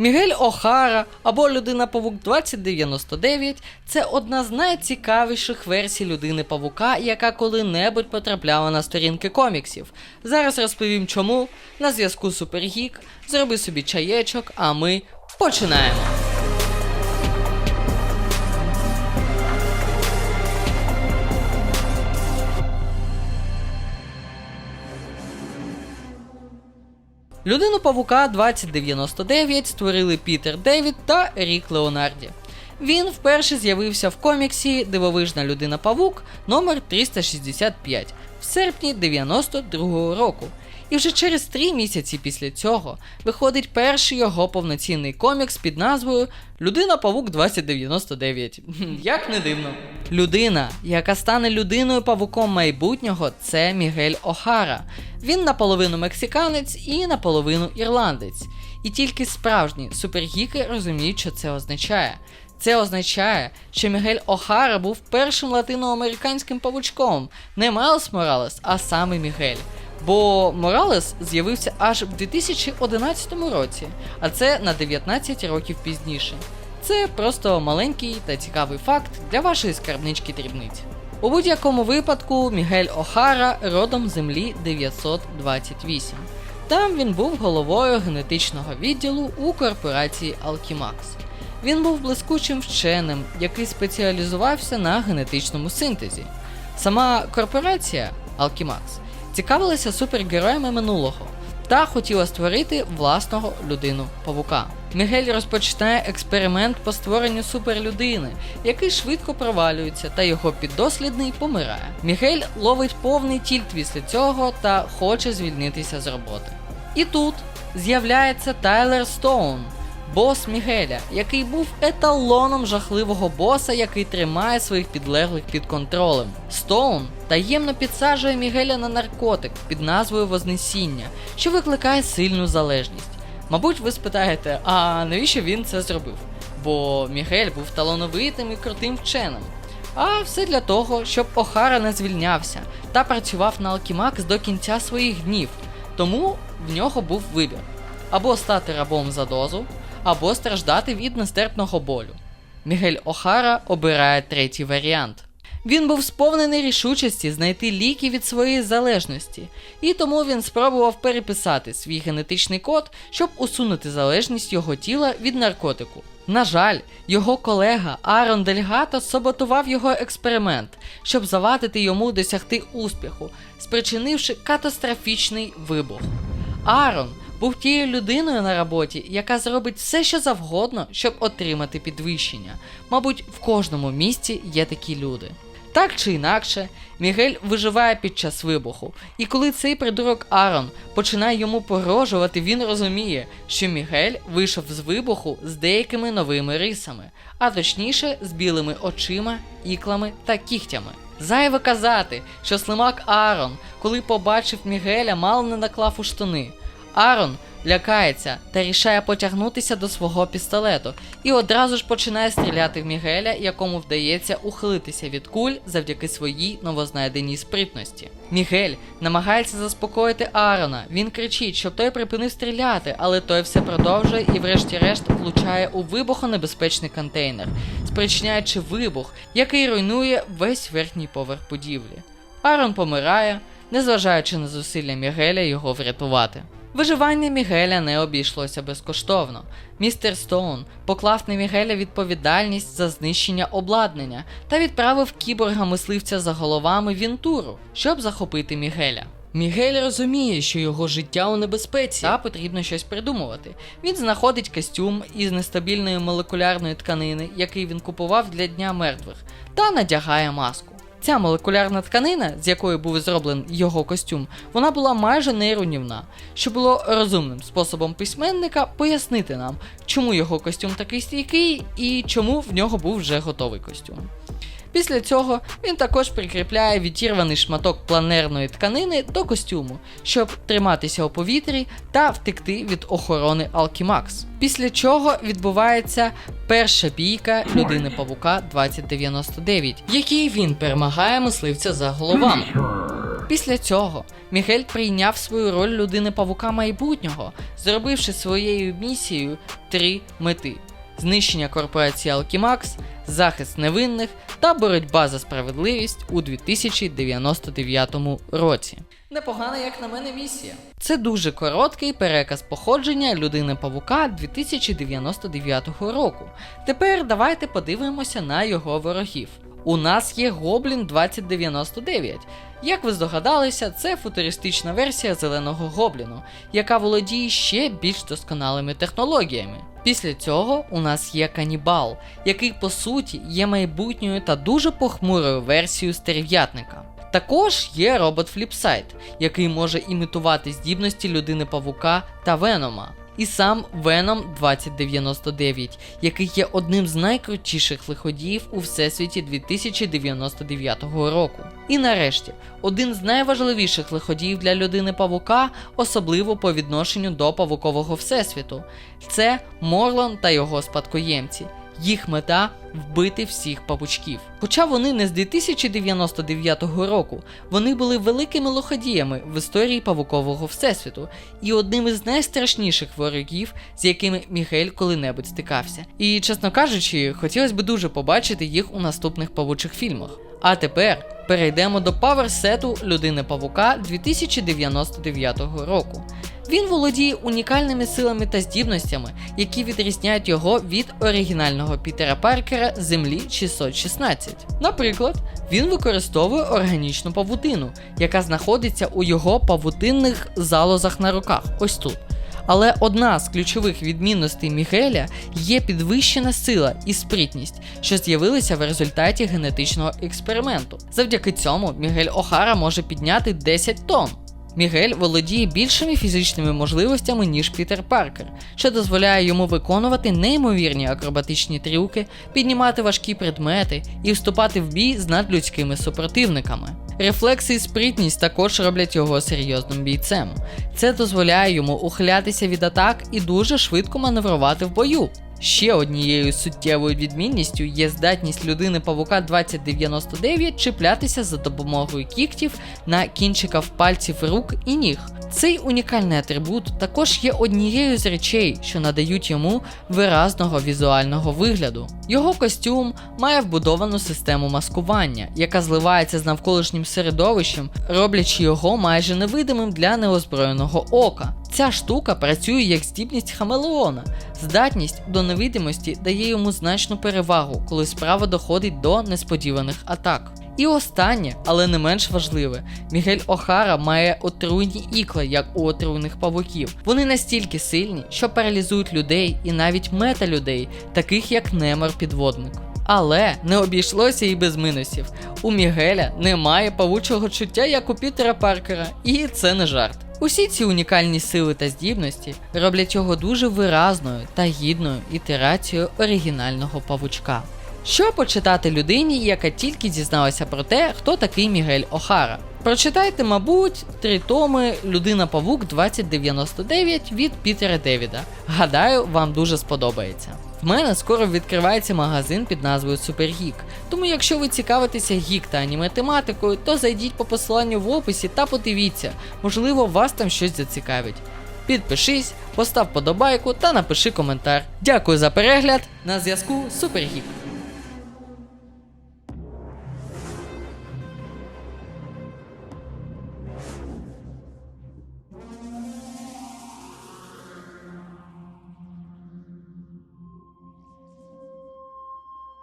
Мігель Охара або Людина Павук 2099 це одна з найцікавіших версій людини Павука, яка коли-небудь потрапляла на сторінки коміксів. Зараз розповім чому. На зв'язку Супергік. Зроби собі чаєчок, а ми починаємо. Людину Павука 2099 створили Пітер Девід та Рік Леонарді. Він вперше з'явився в коміксі Дивовижна людина Павук номер 365 в серпні 92-го року. І вже через три місяці після цього виходить перший його повноцінний комікс під назвою Людина Павук 2099. Як не дивно. Людина, яка стане людиною павуком майбутнього, це Мігель Охара. Він наполовину мексиканець і наполовину ірландець. І тільки справжні супергіки розуміють, що це означає. Це означає, що Мігель Охара був першим латиноамериканським павучком, не Майлз Моралес, а саме Мігель. Бо Моралес з'явився аж в 2011 році, а це на 19 років пізніше. Це просто маленький та цікавий факт для вашої скарбнички дрібниць. У будь-якому випадку Мігель Охара родом землі 928. Там він був головою генетичного відділу у корпорації Alkimax. Він був блискучим вченим, який спеціалізувався на генетичному синтезі. Сама корпорація Alkimax цікавилася супергероями минулого та хотіла створити власного людину павука. Мігель розпочинає експеримент по створенню суперлюдини, який швидко провалюється, та його піддослідний помирає. Мігель ловить повний тільт після цього та хоче звільнитися з роботи. І тут з'являється Тайлер Стоун, бос Мігеля, який був еталоном жахливого боса, який тримає своїх підлеглих під контролем. Стоун таємно підсаджує Мігеля на наркотик під назвою Вознесіння, що викликає сильну залежність. Мабуть, ви спитаєте, а навіщо він це зробив? Бо Мігель був талановитим і крутим вченим. А все для того, щоб Охара не звільнявся та працював на Алкімакс до кінця своїх днів. Тому в нього був вибір: або стати рабом за дозу, або страждати від нестерпного болю. Мігель Охара обирає третій варіант. Він був сповнений рішучості знайти ліки від своєї залежності, і тому він спробував переписати свій генетичний код, щоб усунути залежність його тіла від наркотику. На жаль, його колега Арон Дельгато саботував його експеримент, щоб завадити йому досягти успіху, спричинивши катастрофічний вибух. Арон був тією людиною на роботі, яка зробить все, що завгодно, щоб отримати підвищення. Мабуть, в кожному місці є такі люди. Так чи інакше, Мігель виживає під час вибуху, і коли цей придурок Арон починає йому погрожувати, він розуміє, що Мігель вийшов з вибуху з деякими новими рисами, а точніше з білими очима, іклами та кігтями. Зайве казати, що слимак Арон, коли побачив Мігеля, мало не наклав у штани. Арон лякається та рішає потягнутися до свого пістолету і одразу ж починає стріляти в Мігеля, якому вдається ухилитися від куль завдяки своїй новознайденій спритності. Мігель намагається заспокоїти Арона. Він кричить, щоб той припинив стріляти, але той все продовжує і, врешті-решт, влучає у вибухонебезпечний контейнер, спричиняючи вибух, який руйнує весь верхній поверх будівлі. Арон помирає, незважаючи на зусилля Мігеля його врятувати. Виживання Мігеля не обійшлося безкоштовно. Містер Стоун поклав на Мігеля відповідальність за знищення обладнання та відправив кіборга мисливця за головами Вінтуру, щоб захопити Мігеля. Мігель розуміє, що його життя у небезпеці, та потрібно щось придумувати. Він знаходить костюм із нестабільної молекулярної тканини, який він купував для Дня мертвих, та надягає маску. Ця молекулярна тканина, з якої був зроблений його костюм, вона була майже нейронівна, що було розумним способом письменника пояснити нам, чому його костюм такий стійкий і чому в нього був вже готовий костюм. Після цього він також прикріпляє відірваний шматок планерної тканини до костюму, щоб триматися у повітрі та втекти від охорони Алкімакс. Після чого відбувається перша бійка людини Павука 2099, в якій він перемагає мисливця за головами. Після цього Мігель прийняв свою роль людини павука майбутнього, зробивши своєю місією три мети: знищення корпорації Алкімакс, захист невинних та боротьба за справедливість у 2099 році. Непогана, як на мене, місія. Це дуже короткий переказ походження людини павука 2099 року. Тепер давайте подивимося на його ворогів. У нас є Гоблін 2099. Як ви здогадалися, це футуристична версія зеленого гобліну, яка володіє ще більш досконалими технологіями. Після цього у нас є канібал, який по суті є майбутньою та дуже похмурою версією стерв'ятника. Також є робот Фліпсайд, який може імітувати здібності людини павука та Венома. І сам Venom 2099, який є одним з найкрутіших лиходіїв у всесвіті 2099 року. І нарешті, один з найважливіших лиходіїв для людини павука, особливо по відношенню до павукового всесвіту, це Морлан та його спадкоємці. Їх мета вбити всіх павучків. Хоча вони не з 2099 року, вони були великими лоходіями в історії павукового всесвіту і одним із найстрашніших ворогів, з якими Мігель коли-небудь стикався. І, чесно кажучи, хотілося б дуже побачити їх у наступних павучих фільмах. А тепер перейдемо до паверсету людини павука 2099 року. Він володіє унікальними силами та здібностями, які відрізняють його від оригінального Пітера Паркера Землі 616. Наприклад, він використовує органічну павутину, яка знаходиться у його павутинних залозах на руках, ось тут. Але одна з ключових відмінностей Мігеля є підвищена сила і спритність, що з'явилися в результаті генетичного експерименту. Завдяки цьому Мігель Охара може підняти 10 тонн. Мігель володіє більшими фізичними можливостями, ніж Пітер Паркер, що дозволяє йому виконувати неймовірні акробатичні трюки, піднімати важкі предмети і вступати в бій з надлюдськими супротивниками. Рефлекси і спритність також роблять його серйозним бійцем. Це дозволяє йому ухилятися від атак і дуже швидко маневрувати в бою. Ще однією суттєвою відмінністю є здатність людини павука 2099 чіплятися за допомогою кігтів на кінчиках пальців рук і ніг. Цей унікальний атрибут також є однією з речей, що надають йому виразного візуального вигляду. Його костюм має вбудовану систему маскування, яка зливається з навколишнім середовищем, роблячи його майже невидимим для неозброєного ока. Ця штука працює як здібність Хамелеона. Здатність до невидимості дає йому значну перевагу, коли справа доходить до несподіваних атак. І останнє, але не менш важливе, Мігель Охара має отруйні ікла, як у отруйних павуків. Вони настільки сильні, що паралізують людей і навіть мета-людей, таких як Немор Підводник. Але не обійшлося і без минусів. У Мігеля немає павучого чуття, як у Пітера Паркера, і це не жарт. Усі ці унікальні сили та здібності роблять його дуже виразною та гідною ітерацією оригінального павучка. Що почитати людині, яка тільки дізналася про те, хто такий Мігель Охара? Прочитайте, мабуть, три томи Людина Павук 2099 від Пітера Девіда. Гадаю, вам дуже сподобається. В мене скоро відкривається магазин під назвою Супергік. Тому, якщо ви цікавитеся гік та аніме тематикою, то зайдіть по посиланню в описі та подивіться, можливо, вас там щось зацікавить. Підпишись, постав подобайку та напиши коментар. Дякую за перегляд. На зв'язку Супергік.